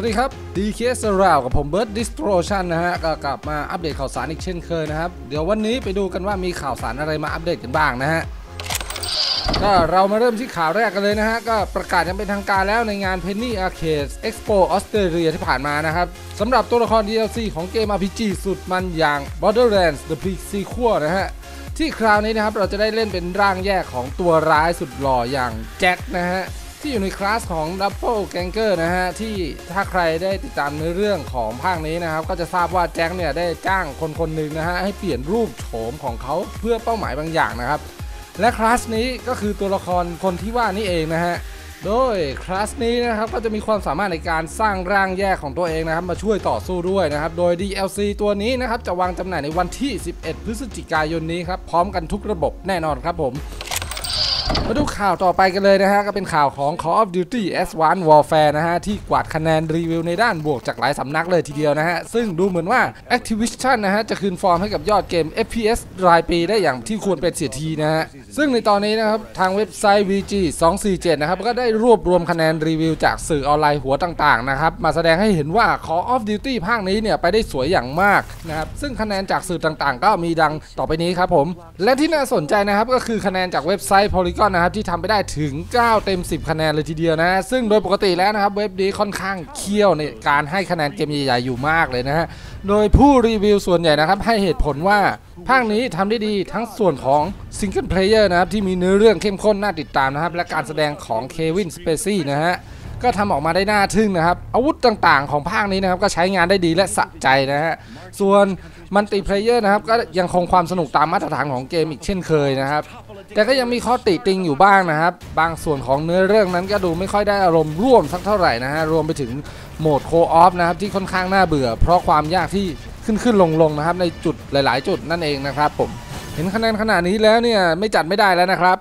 วัสดีครับ DKS ราวกับผมเบิร์ดดิสโทรชันนะฮะก็กลับมาอัปเดตข่าวสารอีกเช่นเคยนะครับ เดี๋ยววันนี้ไปดูกันว่ามีข่าวสารอะไรมาอัปเดตกันบ้างนะฮะก็เรามาเริ่มที่ข่าวแรกกันเลยนะฮะ ก็ประกาศยังเป็นทางการแล้วในงาน Penny Arcade Expo ออสเตรเลียที่ผ่านมานะครับสำหรับตัวละคร DLC ของเกม RPG สุดมันอย่าง Borderlands The Pre-Sequel นะฮะที่คราวนี้นะครับเราจะได้เล่นเป็นร่างแยกของตัวร้ายสุดหล่ออย่างแจ็คนะฮะ ที่อยู่ในคลาสของ Double Ganger นะฮะ ที่ถ้าใครได้ติดตามในเรื่องของภาคนี้นะครับ ก็จะทราบว่าแจ็คเนี่ยได้จ้างคนคนหนึ่งนะฮะ ให้เปลี่ยนรูปโฉมของเขาเพื่อเป้าหมายบางอย่างนะครับ และคลาสนี้ก็คือตัวละครคนที่ว่านี่เองนะฮะโดยคลาสนี้นะครับก็จะมีความสามารถในการสร้างร่างแยกของตัวเองนะครับ มาช่วยต่อสู้ด้วยนะครับ โดย DLC ตัวนี้นะครับจะวางจำหน่ายในวันที่ 11 พฤศจิกายนนี้ครับ พร้อมกันทุกระบบแน่นอนครับผม มาดูข่าวต่อไปกันเลยนะฮะ ก็เป็นข่าวของ Call of Duty Advanced Warfare นะฮะ ที่กวาดคะแนนรีวิวในด้านบวกจากหลายสำนักเลยทีเดียวนะฮะ ซึ่งดูเหมือนว่า Activision นะฮะ จะคืนฟอร์มให้กับยอดเกม FPS รายปีได้อย่างที่ควรเป็นเสียทีนะฮะ ซึ่งในตอนนี้นะครับ ทางเว็บไซต์ VG 247นะครับ ก็ได้รวบรวมคะแนนรีวิวจากสื่อออนไลน์หัวต่างๆนะครับ มาแสดงให้เห็นว่า Call of Duty ภาคนี้เนี่ยไปได้สวยอย่างมากนะครับ ซึ่งคะแนนจากสื่อต่างๆ ก็มีดังต่อไปนี้ครับผม และที่น่าสนใจนะครับก็คือคะแนนจากเว็บไซต์ Polygon กอนนะครับที่ทำไปได้ถึง 9 เต็ม 10 คะแนนเลยทีเดียวนะ ซึ่งโดยปกติแล้วนะครับเว็บนี้ค่อนข้างเคี่ยวในการให้คะแนนเกมใหญ่ๆอยู่มากเลยนะฮะ โดยผู้รีวิวส่วนใหญ่นะครับให้เหตุผลว่าภาคนี้ทำได้ดีทั้งส่วนของซิงเกิลเพลเยอร์นะครับที่มีเนื้อเรื่องเข้มข้นน่าติดตามนะครับและการแสดงของเควินสเปซี่นะฮะ ก็ทำออกมาได้น่าทึ่งนะครับ อาวุธต่างๆ ของภาคนี้นะครับก็ใช้งานได้ดีและสะใจนะฮะส่วนมัลติเพลเยอร์นะครับก็ยังคงความสนุกตามมาตรฐานของเกมอีกเช่นเคยนะครับ แต่ก็ยังมีข้อติติงอยู่บ้างนะครับ บางส่วนของเนื้อเรื่องนั้นก็ดูไม่ค่อยได้อารมณ์ร่วมสักเท่าไหร่นะฮะรวมไปถึงโหมดโคออฟนะครับที่ค่อนข้างน่าเบื่อ เพราะความยากที่ขึ้นขึ้นลงลงๆนะครับ ในจุดหลาย ๆ จุดนั่นเองนะครับผมเห็นคะแนนขนาดนี้แล้วเนี่ยไม่จัดไม่ได้แล้วนะครับ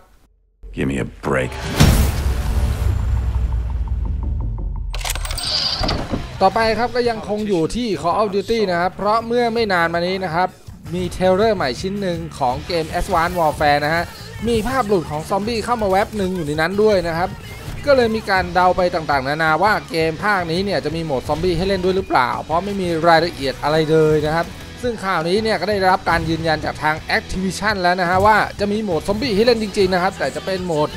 Give me a break. ต่อไปครับก็ยังคงอยู่ที่ Call of Duty นะครับ เพราะเมื่อไม่นานมานี้นะครับ มีเทเลอร์ใหม่ชิ้นหนึ่งของเกม Advanced Warfare นะฮะ มีภาพหลุดของซอมบี้เข้ามาแว็บหนึ่งอยู่ในนั้นด้วยนะครับ ก็เลยมีการเดาไปต่างๆ นานาว่าเกมภาคนี้เนี่ยจะมีโหมดซอมบี้ให้เล่นด้วยหรือเปล่า เพราะไม่มีรายละเอียดอะไรเลยนะครับ ซึ่งข่าวนี้เนี่ยก็ได้รับการยืนยันจากทาง Activision แล้วนะฮะว่าจะมีโหมดซอมบี้ให้เล่นจริงๆนะครับ แต่จะเป็นโหมด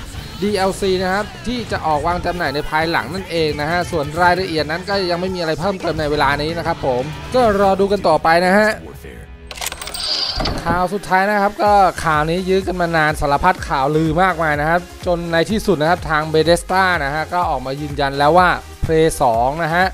DLC นะครับที่จะออกวางจำหน่ายในภายหลังนั่นเองนะฮะส่วนรายละเอียดนั้นก็ยังไม่มีอะไรเพิ่มเติมในเวลานี้นะครับผมก็รอดูกันต่อไปนะฮะข่าวสุดท้ายนะครับก็ข่าวนี้ยื้อกันมานานสารพัดข่าวลือมากมายนะครับ จนในที่สุดนะครับทางเบเดสตานะฮะก็ออกมายืนยันแล้วว่า Play 2นะฮะ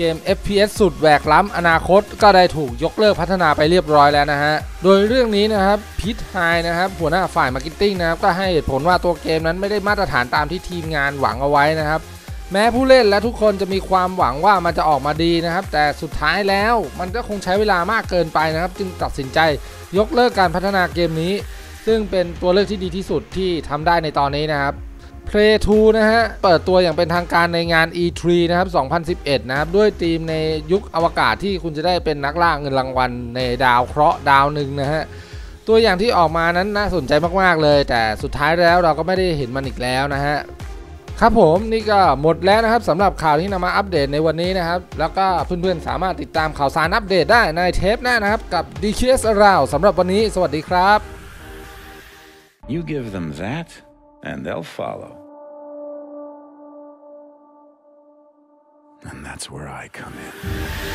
เกม FPS สุดแหวกล้ำอนาคตก็ได้ถูกยกเลิกพัฒนาไปเรียบร้อยแล้วนะฮะ โดยเรื่องนี้นะครับพีทไฮนะครับหัวหน้าฝ่ายมาร์เก็ตติ้งนะครับก็ให้เหตุผลว่าตัวเกมนั้นไม่ได้มาตรฐานตามที่ทีมงานหวังเอาไว้นะครับแม้ผู้เล่นและทุกคนจะมีความหวังว่ามันจะออกมาดีนะครับ แต่สุดท้ายแล้วมันก็คงใช้เวลามากเกินไปนะครับ จึงตัดสินใจยกเลิกการพัฒนาเกมนี้ ซึ่งเป็นตัวเลือกที่ดีที่สุดที่ทำได้ในตอนนี้นะครับ Play 2นะฮะ เปิดตัวอย่างเป็นทางการในงาน E3 นะครับ 2011 นะครับ ด้วยธีมในยุคอวกาศที่คุณจะได้เป็นนักล่าเงินรางวัลในดาวเคราะห์ดาวหนึ่งนะฮะ ตัวอย่างที่ออกมานั้นน่าสนใจมาก ๆ เลย แต่สุดท้ายแล้วเราก็ไม่ได้เห็นมันอีกแล้วนะฮะครับผมนี่ก็หมดแล้วนะครับสำหรับข่าวที่นำมาอัปเดตในวันนี้นะครับ แล้วก็เพื่อนๆสามารถติดตามข่าวสารอัปเดตได้ในเทปหน้านะครับกับ DKS Around สำหรับวันนี้ สวัสดีครับ You give them that, and they'll follow. And that's where I come in.